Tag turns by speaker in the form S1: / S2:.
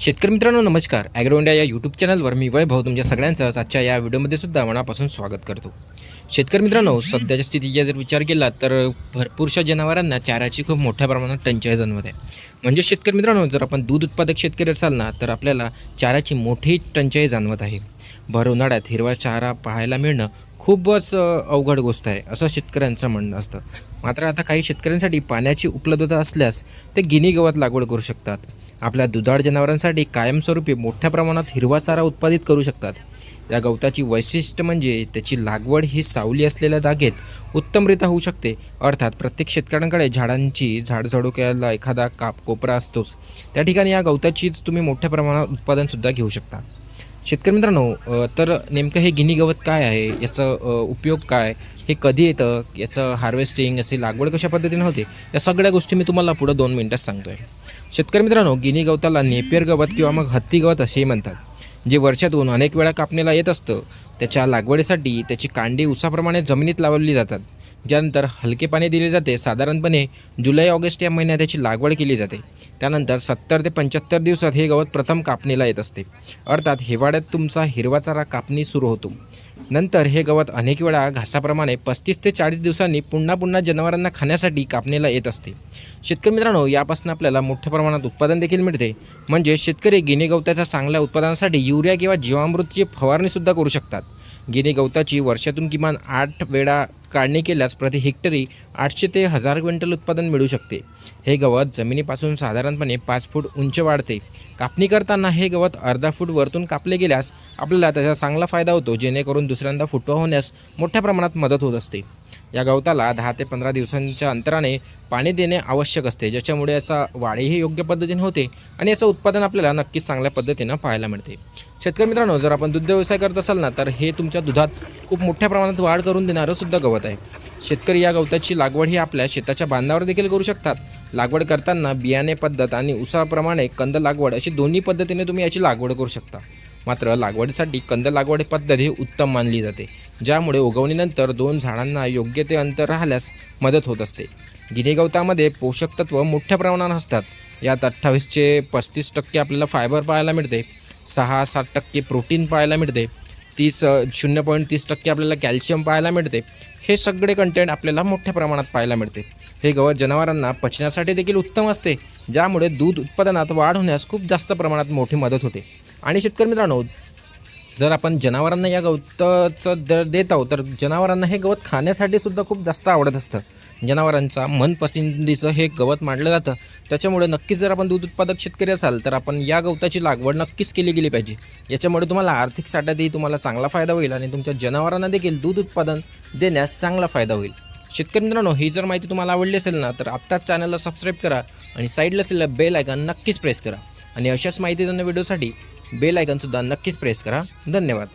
S1: शेतकरी मित्रांनो नमस्कार. ॲग्रो इंडिया या यूट्यूब चॅनलवर मी वैभव तुमच्या सगळ्यांचं आजच्या या व्हिडिओमध्ये सुद्धा मनापासून स्वागत करतो. शेतकरी मित्रांनो सध्याच्या स्थितीचा जर विचार केला तर भरपूरशा जनावरांना चाऱ्याची खूप मोठ्या प्रमाणात टंचाई जाणवत आहे. म्हणजे शेतकरी मित्रांनो जर आपण दूध उत्पादक शेतकरी असाल ना तर आपल्याला चाऱ्याची मोठी टंचाई जाणवत आहे. भर उन्हाळ्यात हिरवा चारा पाहायला मिळणं खूपच अवघड गोष्ट आहे असं शेतकऱ्यांचं म्हणणं असतं. मात्र आता काही शेतकऱ्यांसाठी पाण्याची उपलब्धता असल्यास ते गिनी गवत लागवड करू शकतात. आपल्या दुधाळ जनावरांसाठी कायमस्वरूपी मोठ्या प्रमाणात हिरवा चारा उत्पादित करू शकतात. या गवताची वैशिष्ट्य म्हणजे त्याची लागवड ही सावली असलेल्या जागेत उत्तमरित्या होऊ शकते. अर्थात प्रत्येक शेतकऱ्यांकडे झाडांची झाडझडोक्याला एखादा काप कोपरा असतोच. त्या ठिकाणी या गवताचीच तुम्ही मोठ्या प्रमाणात उत्पादनसुद्धा घेऊ शकता. शेतकरी मित्रांनो तर नेमकं हे गिनी गवत काय आहे? याचं उपयोग काय? हे कधी येतं? याचं हार्वेस्टिंग याची लागवड कशा पद्धतीने होते? या सगळ्या गोष्टी मी तुम्हाला पुढं दोन मिनटात सांगतो आहे शेतकरी मित्रांनो गिनी गवताला नेपियर गवत किंवा मग हत्ती गवत असेही म्हणतात. जे वर्षातून अनेक वेळा कापणीला येत असतं त्याच्या लागवडीसाठी त्याची कांडी उसाप्रमाणे जमिनीत लावली जातात. ज्यानंतर हलके पाणी दिले जाते. साधारणपणे जुलै ऑगस्ट या महिन्यात त्याची लागवड केली जाते. त्यानंतर सत्तर ते पंच्याहत्तर दिवसात हे गवत प्रथम कापणीला येत असते. अर्थात हिवाळ्यात तुमचा हिरवा चारा कापणी सुरू होतो. नंतर हे गवत अनेक वेळा घासाप्रमाणे पस्तीस ते चाळीस दिवसांनी पुन्हा पुन्हा जनावरांना खाण्यासाठी कापणीला येत असते. शेतकरी मित्रांनो यापासून आपल्याला मोठ्या प्रमाणात उत्पादन देखील मिळते. म्हणजे शेतकरी गिने गवताच्या चांगल्या उत्पादनासाठी युरिया किंवा जीवामृतची फवारणीसुद्धा करू शकतात. गिने गवताची वर्षातून किमान आठ वेळा काढणी केल्यास प्रति हेक्टरी आठशे ते हजार क्विंटल उत्पादन मिळू शकते. हे गवत जमिनीपासून साधारणपणे पाच फूट उंच वाढते. कापणी करताना हे गवत अर्धा फूट वरतून कापले गेल्यास आपल्याला त्याचा चांगला फायदा होतो जेणेकरून दुसऱ्यांदा फुटवा होण्यास मोठ्या प्रमाणात मदत होत असते. या गवताला दहा ते पंधरा दिवसांच्या अंतराने पाणी देणे आवश्यक असते ज्याच्यामुळे याचा वाढीही योग्य पद्धतीने होते आणि याचं उत्पादन आपल्याला नक्कीच चांगल्या पद्धतीनं पाहायला मिळते. शेतकरी मित्रांनो जर आपण दुग्ध व्यवसाय करत असाल ना तर हे तुमच्या दुधात खूप मोठ्या प्रमाणात वाढ करून देणारं सुद्धा गवत आहे. शेतकरी या गवताची लागवड ही आपल्या शेताच्या बांधावर देखील करू शकतात. लागवड करताना बियाणे पद्धत आणि उसाप्रमाणे कंद लागवड अशी दोन्ही पद्धतीने तुम्ही याची लागवड करू शकता. मात्र लागवडीसाठी कंद लागवड पद्धत ही उत्तम मानली जाते ज्यामुळे उगवणीनंतर दोन झाडांना योग्य ते अंतर राहिल्यास मदत होत असते. गिनी गवतामध्ये पोषक तत्व मोठ्या प्रमाणात असतात. यात अठ्ठावीसचे पस्तीस टक्के आपल्याला फायबर पाहायला मिळते सहा सात टक्के प्रोटीन पाहायला मिळते तीस शून्य पॉईंट तीस टक्के आपल्याला कॅल्शियम पाहायला मिळते. हे सगळे कंटेंट आपल्याला मोठ्या प्रमाणात पाहायला मिळते. हे गवत जनावरांना पचण्यासाठी देखील उत्तम असते ज्यामुळे दूध उत्पादनात वाढ होण्यास खूप जास्त प्रमाणात मोठी मदत होते. आणि शेतकरी मित्रांनो जर आपण जनावरांना या गवताचं दर देत आहोत तर जनावरांना हे गवत खाण्यासाठी सुद्धा खूप जास्त आवडत असतं. जनावरांचा मनपसंतीचं हे गवत मांडलं जातं. त्याच्यामुळे नक्कीच जर आपण दूध उत्पादक शेतकरी असाल तर आपण या गवताची लागवड नक्कीच केली गेली पाहिजे. याच्यामुळे तुम्हाला आर्थिक साठ्यातही तुम्हाला चांगला फायदा होईल आणि तुमच्या जनावरांना देखील दूध उत्पादन देण्यास चांगला फायदा होईल. शेतकरी मित्रांनो ही जर माहिती तुम्हाला आवडली असेल ना तर आत्ताच चॅनलला सबस्क्राईब करा आणि साईडला असलेलं बेल आयकॉन नक्कीच प्रेस करा. आणि अशाच माहिती त्यांना व्हिडिओसाठी बेल आयकॉनसुद्धा नक्कीच प्रेस करा. धन्यवाद.